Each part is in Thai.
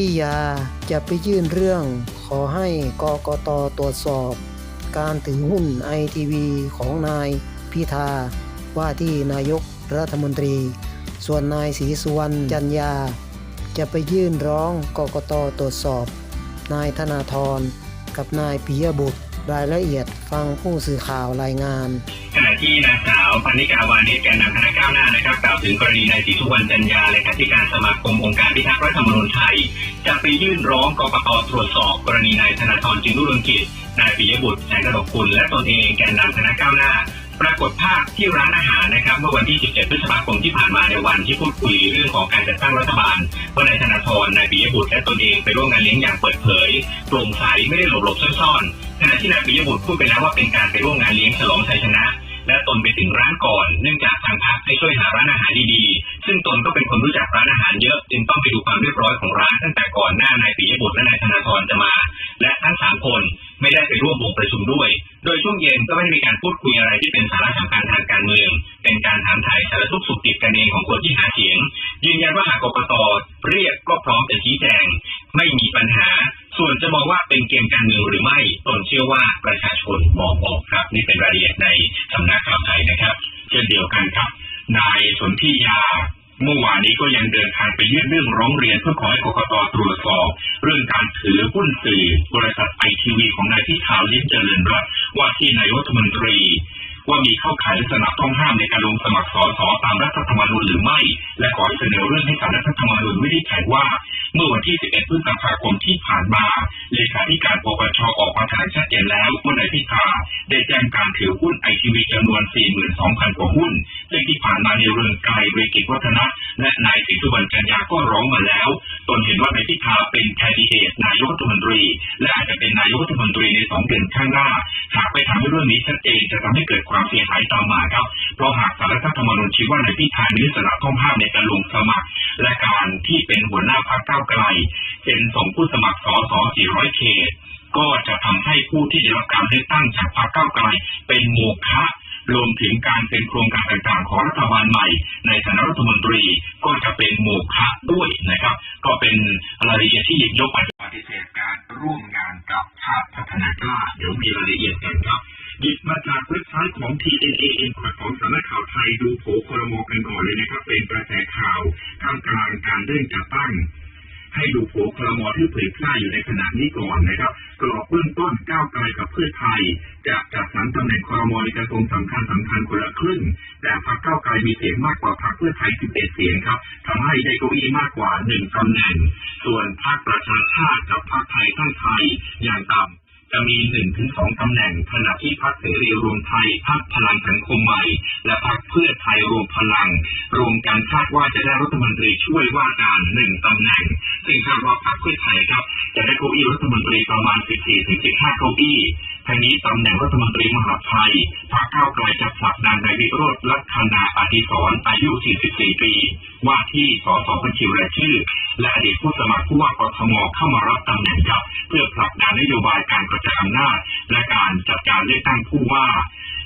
ที่ยาจะไปยื่นเรื่อง ขอให้กกตตรวจสอบ การถือหุ้นไอทีวีของนายพิธา ว่าที่นายกรัฐมนตรี ส่วนนายศรีสุวรรณจันยา จะไปยื่นร้องกกตตรวจสอบ นายธนาธรกับนายปิยบุตรรายละเอียดฟังผู้สื่อข่าวรายงาน ที่นางสาวพันนิกาวานิชแกนนำคณะก้าวหน้านะครับกล่าวถึงกรณีนายศรีสุวรรณจันยาเลขาธิการสมาคมองค์การพิทักษ์รัฐธรรมนูญไทย จะไปยื่นร้องกกตตรวจสอบ กรณีนายธนาธรจึงรุ่งเรืองกิจนายปิยบุตรแสงกระดกกุลและตนเองแกนนำคณะก้าวหน้า ปรากฏภาพที่ร้านอาหารนะครับ เมื่อวันที่ 17 พฤษภาคมที่ผ่านมาในวันที่พูดคุยเรื่องของการจัดตั้งรัฐบาลว่านายธนาธรนายปิยบุตรและตนเองไปร่วมงานเลี้ยงอย่างเปิดเผยโปร่งใสไม่ได้หลบหลบซ่อนๆขณะที่นายปิยบุตรพูดไปแล้วว่าเป็นการไปร่วมงานเลี้ยงฉลองชัยชนะ และตนไปถึงร้านก่อน เนื่องจากทางพรรคให้ช่วยหาร้านอาหารดีๆ ซึ่งตนก็เป็นคนรู้จักร้านอาหารเยอะ จึงต้องไปดูความเรียบร้อยของร้านตั้งแต่ก่อนหน้านายปิยบุตรและนายธนาธรจะมา และทั้งสามคนไม่ได้ไปร่วมวงประชุมด้วย โดยช่วงเย็นก็ไม่ได้มีการพูดคุยอะไรที่เป็นสาระสำคัญทางการเมือง เป็นการถามถ่ายสารทุกสุขติดกันเองของคนที่หาเสียง ยืนยันว่าหากกกตเรียกก็พร้อมจะชี้แจง ไม่มีปัญหา ส่วนจะมองว่าเป็นเกมการเมืองหรือไม่ ตนเชื่อว่าประชาชนมองออกครับ นี่เป็นรายละเอียดใน ยวกันครับนายสนธิยาเมื่อวานนี้ก็ยังเดินทางไปยื่นเรื่องร้องเรียนเพื่อขอให้กกตตรวจสอบ เรื่องการถือหุ้นสื่อบริษัทไอทีวีของนายพิธาลิ้มเจริญรัตน์ว่าที่นายรัฐมนตรี ว่ามีเข้าข่ายลักษณะต้องห้ามในการลงสมัครสอสอตามรัฐธรรมนูญหรือไม่ และขอเสนอเรื่องให้สารรัฐธรรมนูญวินิจฉัยว่า เมื่อวันที่ 11 พฤษภาคมที่ผ่านมาเลขาธิการปปชออกมาแถลงชัดเจนแล้วว่านายพิธา ได้แจ้งการถือหุ้นไอทีวีจำนวน 42,000 กว่าหุ้น ซึ่งที่ผ่านมาในเรื่องไกรเวกิจวัฒนะ และนายศรีสุวรรณจันยาก็ร้องมาแล้ว ตนเห็นว่านายพิธาเป็นแคนดิเดตนายกรัฐมนตรี และอาจจะเป็นนายกรัฐมนตรีในสองเดือนข้างหน้า หากไปทำให้เรื่องนี้ชัดเจนจะทำให้เกิดความเสียหายตามมาครับ เพราะหากสารรัฐธรรมนูญชี้ว่านายพิธามีลักษณะต้องห้ามในการลงสมัคร และการที่เป็นหัวหน้าพรรคก้าวไกลเป็นส่งผู้สมัครสส400 เขต ก็จะทำให้ผู้ที่ได้รับการเลือกตั้งจากพรรคก้าวไกลเป็นโมฆะรวมถึงการเป็นโครงการต่างๆของรัฐบาลใหม่ ในฐานะรัฐมนตรีก็จะเป็นโมฆะด้วยนะครับ ก็เป็นรายละเอียดที่หยิบยกไปปฏิเสธการร่วมงานกับชาติพัฒนากล้าเดี๋ยวมีรายละเอียดกันครับหยิบมาจากเว็บไซต์ของ TNA เองของสำนักข่าวไทยดูโผครมกันก่อนเลยนะครับ เป็นกระแสข่าวท่ามกลางการเร่องจัดตั้ง ให้ดูโผคลมที่เผยแพร่อยู่ในขณะนี้ก่อนนะครับกรอบเบื้องต้นก้าวไกลกับเพื่อไทยจะจัดสรรตำแหน่งคลมในกระทรวงสำคัญสำคัญคนละครึ่งแต่พรรคก้าวไกลมีเสียงมากกว่าพรรคเพื่อไทย 11 เสียงครับทำให้ได้เก้าอี้มากกว่า1ตำแหน่ง ส่วนพรรคประชาชาติกับพรรคไทยตั้งไทยอย่างต่ำ จะมีหนึ่งถึงสองตำแหน่งขณะที่พรรคเสรีรวมไทยพรรคพลังสังคมใหม่ และพรรคเพื่อไทยรวมพลัง รวมกันคาดว่าจะได้รัฐมนตรีช่วยว่าการหนึ่งตำแหน่ง ซึ่งคาดว่าพรรคเพื่อไทยครับ จะได้เก้าอี้รัฐมนตรีประมาณ 14ถึง15 เก้าอี้ ทางนี้ตำแหน่งรัฐมนตรีมหาไทยพรรคก้าวไกลจะผลักดันนายวิโรธลักษณาอดิศรอายุ 44 ปี ว่าที่สสบัญชีรายชื่อ และอดีตผู้สมัครผู้ว่ากทมเข้ามารับตำแหน่งครับ เพื่อผลักดันนโยบายการกระจายอำนาจ และการจัดการเลือกตั้งผู้ว่า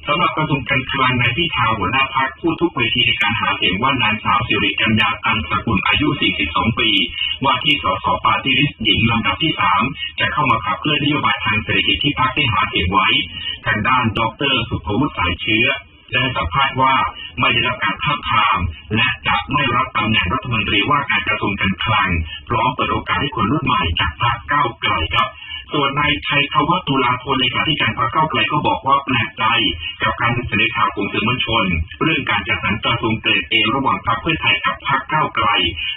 สำหรับกระทรวงการคลังในที่ทาหัวหน้าพักผู้ทุกเวทีในการหาเสียงว่านางสาวสิริกัญญาตันสกุลอายุ 42 ปี ว่าที่สสปาร์ตี้ลิสต์หญิงลำดับที่ 3 จะเข้ามาขับเคลื่อนนโยบายทางเศรษฐกิจที่พักได้หาเสียงไว้ ทางด้านดรสุภวุฒิสายเชื้อได้สัมภาษณ์ว่าไม่ได้รับการท้าบทาม และจะไม่รับตำแหน่งรัฐมนตรีว่าการกระทรวงการคลังพร้อมเปิดโอกาสให้คนรุ่นใหม่จากพรรคก้าวไกลครับ ส่วนนายชัยธวัฒน์ตุลาธนเลขาธิการพรรคก้าไกลก็บอกว่าแปลกใจกับการเสนอข่าวของสื่อมวลชน เรื่องการจัดสรรกระทรวงเกรดเอระหว่างพรรคเพื่อไทยกับพรรคเก้าไกล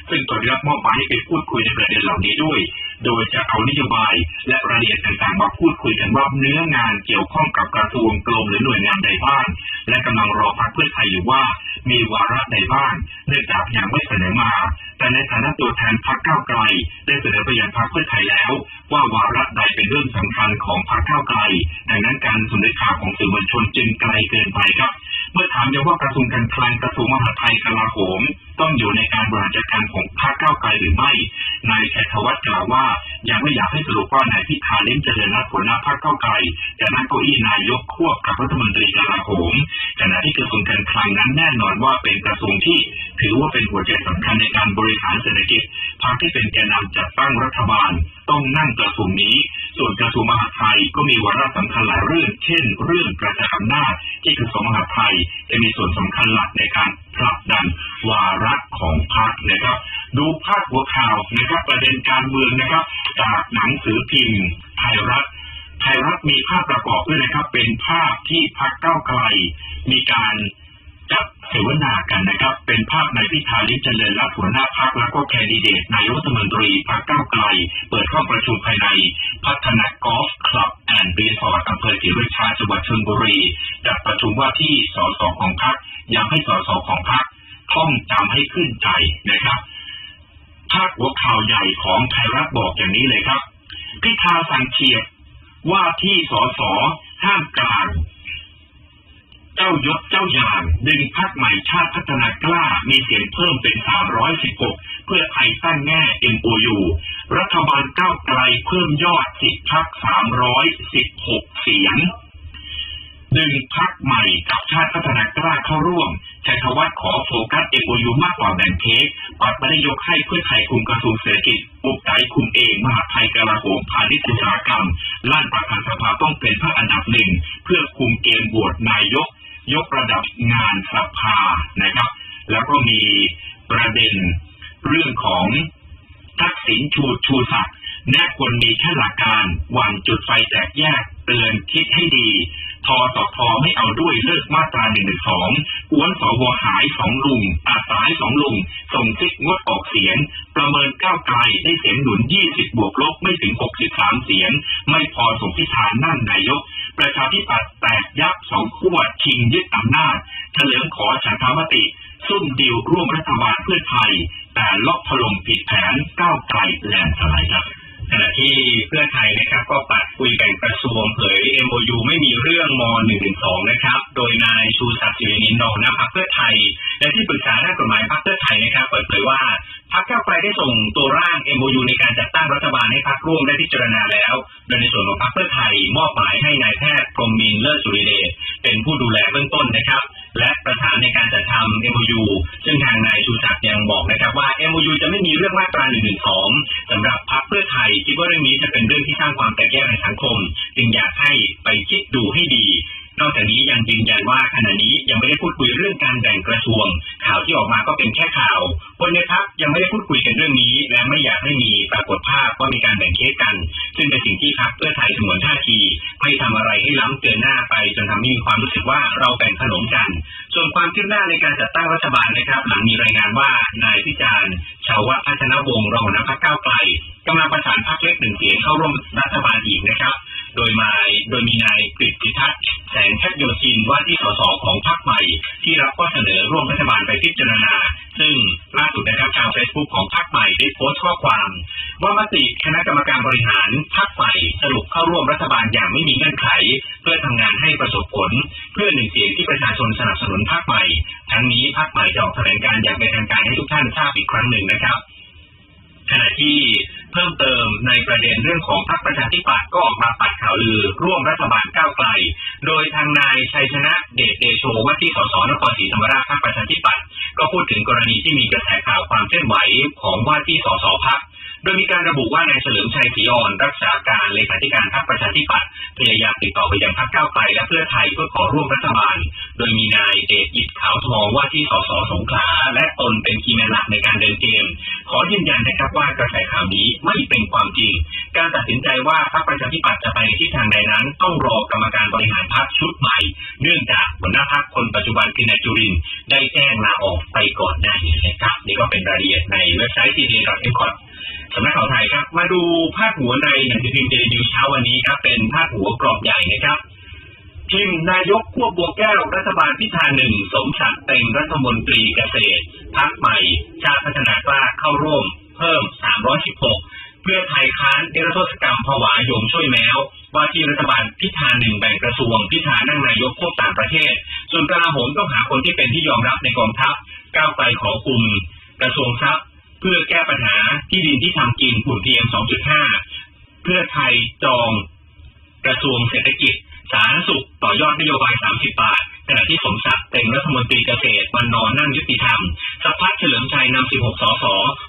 ซึ่งตนรับมอบหมายให้ไปพูดคุยในประเด็นเหล่านี้ด้วย โดยจะเอานโยบาย และรายละเอียดต่างๆมาพูดคุยกันว่าเนื้องานเกี่ยวข้องกับกระทรวงกรมหรือหน่วยงานใดบ้างและกำลังรอพรรคเพื่อไทยอยู่ว่า มีวาระใดบ้างเนื่องจากยังไม่เสนอมา แต่ในฐานะตัวแทนพรรคก้าวไกล ได้เสนอไปยังพรรคเพื่อไทยแล้ว ว่าวาระใดเป็นเรื่องสำคัญของพรรคก้าวไกล ดังนั้นการสนอข่าวของสื่อมวลชนจึงไกลเกินไปครับ เมื่อถามยังว่ากระทรวงการคลังกระทรวงมหาดไทยกลาโหม ต้องอยู่ในการบริหารจัดการของพรรคก้าวไกลหรือไม่นายชัยธวัฒน์กล่าวว่ายังไม่อยากให้สรุปว่านายพิธาลิ้มเจริญรัตน์หัวหน้าพรรคก้าวไกลจะนั่งเก้าอี้นายกควบกับรัฐมนตรีกลาโหมขณะที่กระทรวงการคลังนั้นแน่นอนว่าเป็นกระทรวงที่ถือว่าเป็นหัวใจสำคัญในการบริหารเศรษฐกิจพรรคที่เป็นแกนนำจัดตั้งรัฐบาลต้องนั่งกระทรวงนี้ ส่วนกระทรวงมหาดไทยก็มีวาระสำคัญหลายเรื่อง เช่น เรื่องกระจายอำนาจที่กระทรวงมหาดไทยจะมีส่วนสำคัญหลักในการผลักดันวาระของพรรคนะครับ ดูภาพหัวข่าวนะครับ ประเด็นการเมืองนะครับ จากหนังสือพิมพ์ไทยรัฐไทยรัฐมีภาพประกอบด้วยนะครับ เป็นภาพที่พรรคก้าไกลมีการจัด เสวนากันนะครับ เป็นภาพนายพิธาลิ้มเจริญรัตหัวหน้าพรรคแล้วก็แคนดิเดตนายกรัฐมนตรีพรรคก้าไกล เปิดห้องประชุมภายใน พัฒนากอล์ฟคลับแอนด์รีสอร์ทอำเภอศรีราชาจังหวัดชลบุรีจัดประชุมว่าที่สสของพรรคย้ำให้สสของพรรคท่องจำให้ขึ้นใจนะครับภาพหัวข่าวใหญ่ของไทยรัฐบอกอย่างนี้เลยครับ พิธาสังเฉียดว่าที่สสห้ามกลาง เจ้ายศเจ้าอย่างดึงพักใหม่ชาติพัฒนากล้ามีเสียงเพิ่มเป็น 316 เพื่อไทยตั้งแง่ MOU รัฐบาลก้าวไกลเพิ่มยอด10พัก 316 เสียง ดึงพักใหม่กับชาติพัฒนากล้าเข้าร่วมชัยธวัฒน์ขอโฟกัส MOU มากกว่าแบ่งเค้กปัดไม่ได้ยกให้เพื่อไทยคุมกระทรวงเศรษฐกิจปุกไตคุมเองมหาไทยกลาโหมพาณิชย์อุตสาหกรรมล้านประธานสภาต้องเป็นพระอันดับหนึ่งเพื่อคุมเกมโหวตนายก ยกระดับงานสภานะครับ แล้วก็มีประเด็นเรื่องของทักษิณชูชูศักดิ์แน่ควรมีแค่หลักการวางจุดไฟแตกแยกเตือนคิดให้ดี ทอสอพไม่เอาด้วยเลิกมาตราหนึ่งหนึ่งสองอ้วนสวหายสองลุงอาสายสองลุง ส่งซิกงดออกเสียง ประเมินก้าวไกลได้เสียงหนุน20บบวกลบไม่ถึง63เสียง ไม่พอส่งพิธานั่งนายก ประชาธิปัตย์แตกยับสองขั้วชิงยึดอำนาจเฉลิมขอฉันทามติซุ่มดีลร่วมรัฐบาลเพื่อไทย แต่ล็อกถล่มผิดแผนก้าวไกลแลนสไลด์ครับ ขณะที่เพื่อไทยนะครับ ก็ปัดคุยแบ่งกระทรวงเผย MOU ไม่มีเรื่องม .112 นะครับ โดยนายชูศักดิ์สิรินินองนะพรรคเพื่อไทย และที่ปรึกษาด้านกฎหมายพรรคเพื่อไทยนะครับเปิดเผยว่าพรรคก้าไกลได้ส่งตัวร่าง MOU ในการจัดตั้งรัฐบาลให้พรรคร่วมได้พิจารณาแล้ว โดยในส่วนของพรรคเพื่อไทยมอบหมายให้นายแพทย์พรมมินเลิศสุริเดชเป็นผู้ดูแลเบื้องต้นนะครับ และประธานในการจัดทำ MOU ซึ่งทางนายชูศักดิ์ยังบอกนะครับว่า MOU จะไม่มีเรื่องมาตรา112สำหรับพรรคเพื่อไทย ว่าเรื่องนี้จะเป็นเรื่องที่สร้างความแตกแยกในสังคม บ่งเค้กกัน ซึ่งเป็นสิ่งที่พักเพื่อไทยสมวนท่าทีไม่ทำอะไรให้ล้ำเกินหน้าไปจนทำให้มีความรู้สึกว่าเราแบ่งขนมกัน ส่วนความคืบหน้าในการจัดตั้งรัฐบาลนะครับ หลังมีรายงานว่านายพิจารณ์ชาวพัฒนวงศ์รองหัวหน้าพรรคก้าวไกลกำลังประสานพรรคเล็กหนึ่งเสียงเข้าร่วมรัฐบาลอีกนะครับ โดยมาโดยมีนายกฤษพิทักษ์แสงแคทโยชินว่าที่สสของพรรคใหม่ ที่รับข้อเสนอร่วมรัฐบาลไปพิจารณา ซึ่งล่าสุดนะครับทางเฟซบุ๊กของพรรคใหม่ได้โพสต์ข้อความ ว่ามติคณะกรรมการบริหารพรรคใหม่สรุปเข้าร่วมรัฐบาลอย่างไม่มีเงื่อนไข เพื่อทำงานให้ประสบผล เพื่อหนึ่งเสียงที่ประชาชนสนับสนุนพรรคใหม่ ทั้งนี้พรรคใหม่จะออกแถลงการอย่างเป็นทางการให้ทุกท่านทราบอีกครั้งหนึ่งนะครับขณะที่เพิ่มเติมในประเด็นเรื่องของพรรคประชาธิปัตย์ก็ออกมาปัดข่าวลือ ร่วมรัฐบาลก้าวไกล โดยทางนายชัยชนะเดชเดโชว่าที่สสนครศรีธรรมราชพรรคประชาธิปัตย์ก็พูดถึงกรณีที่มีกระแสข่าวความเคลื่อนไหวของว่าที่สสพรรค โดยมีการระบุว่านายเฉลิมชัยศรีอ่อนรักษาการเลขาธิการพรรคประชาธิปัตย์พยายามติดต่อไปยังพรรคก้าวไกลและเพื่อไทยเพื่อขอร่วมรัฐบาล โดยมีนายเดชอิดขาวทองว่าที่สสสงขลาและตนเป็นคีย์แมนหลักในการเดินเกม ขอยืนยันนะครับว่ากระแสข่าวนี้ไม่เป็นความจริง การตัดสินใจว่าพรรคประชาธิปัตย์จะไปในทิศทางใดนั้น ต้องรอกรรมการบริหารพรรคชุดใหม่ เนื่องจากหัวหน้าพรรคคนปัจจุบันคือนายจุรินได้แจ้งลาออกไปก่อนหน้านี้นะครับนี่ก็เป็นรายละเอียดในเว็บไซต์ทีดีดอทเอ็มคอ สำนักข่าวไทยครับ มาดูพาดหัวในหนังสือพิมพ์เดลินิวเช้าวันนี้ครับ เป็นพาดหัวกรอบใหญ่นะครับทีมนายกควบบัวแก้วรัฐบาลพิธาหนึ่งสมศักดิ์เป็นรัฐมนตรีเกษตรพักใหม่ ชาติพัฒนากล้าเข้าร่วม เพิ่ม 316 เพื่อไทยค้านเดรโทษกรรมผวาโยมช่วยแมวว่าที่รัฐบาลพิธาหนึ่งแบ่งกระทรวงพิธานั่งนายกควบต่างประเทศ ส่วนกลาโหมต้องหาคนที่เป็นที่ยอมรับในกองทัพก้าวไกลขอกลุ่มกระทรวงทรัพย์ พื่อแก้ปัญหาที่ดินที่ทำกินฝุ่น PM 2.5 เพื่อไทยจอง กระทรวงเศรษฐกิจ สาธารณสุขต่อยอดนโยบาย 30 บาทขณะที่สมศักดิ์เป็นรัฐมนตรีเกษตรวันนอนนั่งยุติธรรมสัพพัฒเฉลิมชัยนำ 16 สส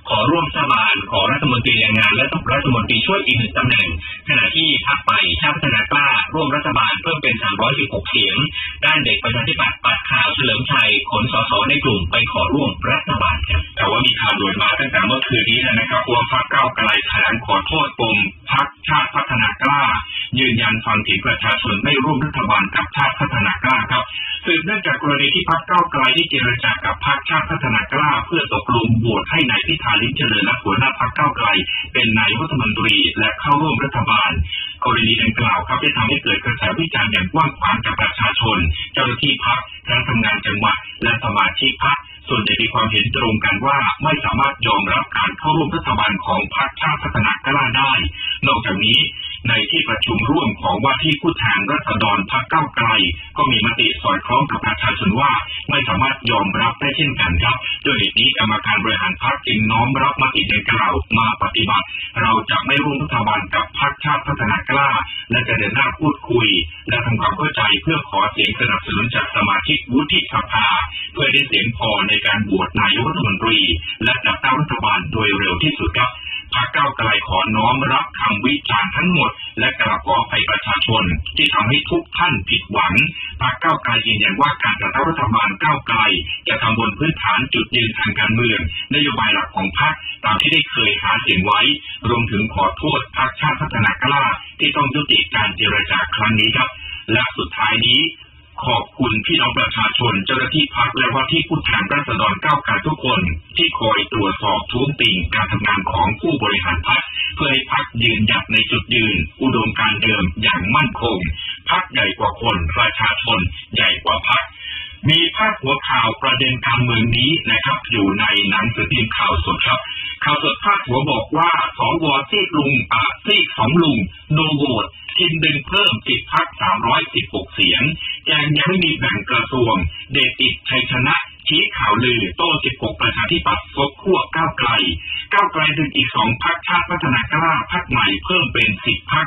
ขอร่วมรัฐบาลขอรัฐมนตรีแรงงาน และรัฐมนตรีช่วยอีกหนึ่งตำแหน่ง ขณะที่พรรคใหม่ชาติพัฒนากล้า ร่วมรัฐบาลเพิ่มเป็น 316 เสียง ด้านเด็กประชาธิปัตย์ปัดข่าวเฉลิมชัยขนสสในกลุ่มไปขอร่วมรัฐบาลครับแต่ว่ามีข่าวด่วนมาตั้งแต่เมื่อคืนนี้แล้วนะครับว่าพรรคก้าวไกลแถลงขอโทษปมพรรคชาติพัฒนากล้า ยืนยันฟังเสียงประชาชนไม่ร่วมรัฐบาลกับชาติพัฒนากล้าครับ สืบเนื่องจากกรณีที่พรรคก้าไกลที่เจรจากับพรรคชาติพัฒนากล้า เพื่อตกลงโหวตให้นายพิธาลิ้มเจริญรัตน์หัวหน้าพรรคก้าไกล เป็นนายรัฐมนตรีและเข้าร่วมรัฐบาล กรณีดังกล่าวครับได้ทำให้เกิดกระแสวิจารณ์อย่างกว้างขวางจากประชาชน เจ้าหน้าที่พรรคคณะทำงานจังหวัดและสมาชิกพรรคส่วนใหญ่มีความเห็นตรงกันว่าไม่สามารถยอมรับการเข้าร่วมรัฐบาลของพรรคชาติพัฒนากล้าได้ นอกจากนี้ ในที่ประชุมร่วมของว่าที่ผู้แทนรัษฎรพรรคก้าวไกล ก็มีมติสอดคล้องกับประชาชนว่า ไม่สามารถยอมรับได้เช่นกันครับด้วยเหตุนี้กรรมการบริหารพรรคจึงน้อมรับมติดังกล่าวมาปฏิบัติ เราจะไม่ร่วมรัฐบาลกับพรรคชาติพัฒนากล้า และจะเดินหน้าพูดคุย และทำความเข้าใจเพื่อขอเสียงสนับสนุนจากสมาชิกวุฒิสภา เพื่อได้เสียงพอในการโหวตนายกรัฐมนตรี และจัดตั้งรัฐบาลโดยเร็วที่สุดครับพรรคก้าวไกลขอน้อมรับคำวิจารณ์ทั้งหมดและกราบขออภัยประชาชน ที่ทำให้ทุกท่านผิดหวังพรรคก้าวไกลยืนยันว่าการจัดตั้งรัฐบาลก้าวไกล จะทำบนพื้นฐานจุดยืนทางการเมือง นโยบายหลักของพรรคตามที่ได้เคยหาเสียงไว้ รวมถึงขอโทษพรรคชาติพัฒนากล้าที่ต้องยุติการเจรจาครั้งนี้ครับและสุดท้ายนี้ ขอบคุณพี่น้องประชาชนเจ้าหน้าที่พักและว่าที่ผู้แทนราษฎรก้าวไกลทุกคน ที่คอยตรวจสอบท้วงติงการทำงานของผู้บริหารพักเพื่อให้พักยืนหยัดในจุดยืน อุดมการเดิมอย่างมั่นคงพักใหญ่กว่าคนประชาชนใหญ่กว่าพักมีพาดหัวข่าวประเด็นการเมืองนี้นะครับ อยู่ในหนังสือพิมพ์ข่าวสดครับ ข่าวสดพาดหัวบอกว่าสวซีกลุงอาซีกสองลุง โนโหวตทิมดึงเพิ่มติดพัก 316 เสียง แกงยังไม่มีแบ่งกระทรวง เดติดชัยชนะ ชี้ข่าวลือ โต้ 16 ประชาธิปัตย์ซบขั้วก้าวไกล ก้าวไกลดึงอีกสองพักชาติพัฒนากล้าพักใหม่เพิ่มเป็น 10 พัก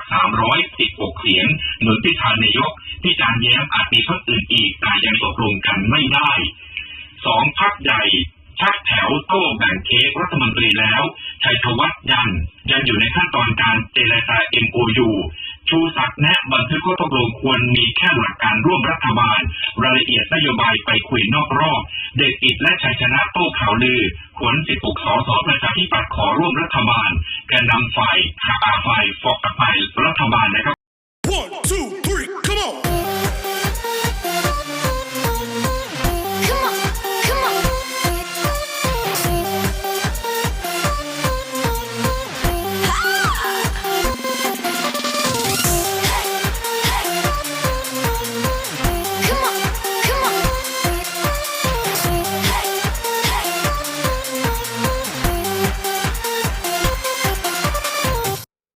316 เสียงหนุนพิธานายกพิจารณ์แย้มอาจมีพักอื่นอีกแต่ยังตกลงกันไม่ได้สองพักใหญ่ โต้แบ่งเค้กรัฐมนตรีแล้วชัยธวัฒน์ยันยังอยู่ในขั้นตอนการเจรจา MOU ชูศักดิ์แนะบันทึกข้อตกลงควรมีแค่หลักการร่วมรัฐบาล รายละเอียดนโยบายไปคุยนอกรอบ เดชอิดและชัยชนะโต้ข่าวลือ ขน 16 สสประชาธิปัตย์ขอร่วมรัฐบาลแกนนำฝ่ายขาฝ่ายฟอกฝ่ายรัฐบาลนะครับ